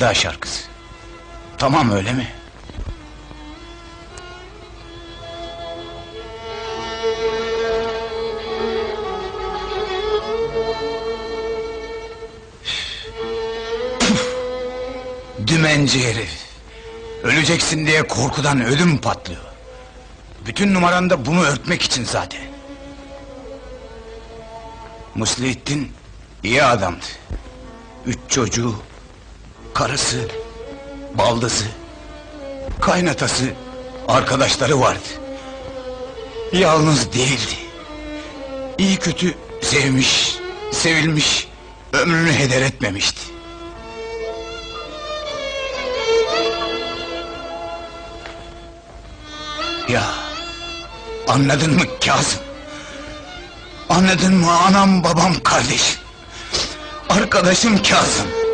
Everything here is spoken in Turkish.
Da şarkısı. Tamam öyle mi? Dümenci herif. Öleceksin diye korkudan ödüm patlıyor. Bütün numaran da bunu örtmek için zaten. Muslihittin iyi adamdı. Üç çocuğu, karısı, baldızı, kaynatası, arkadaşları vardı. Yalnız değildi. İyi kötü sevmiş, sevilmiş, ömrünü heder etmemişti. Ya, anladın mı Kazım? Anladın mı anam babam kardeşim? Arkadaşım Kazım.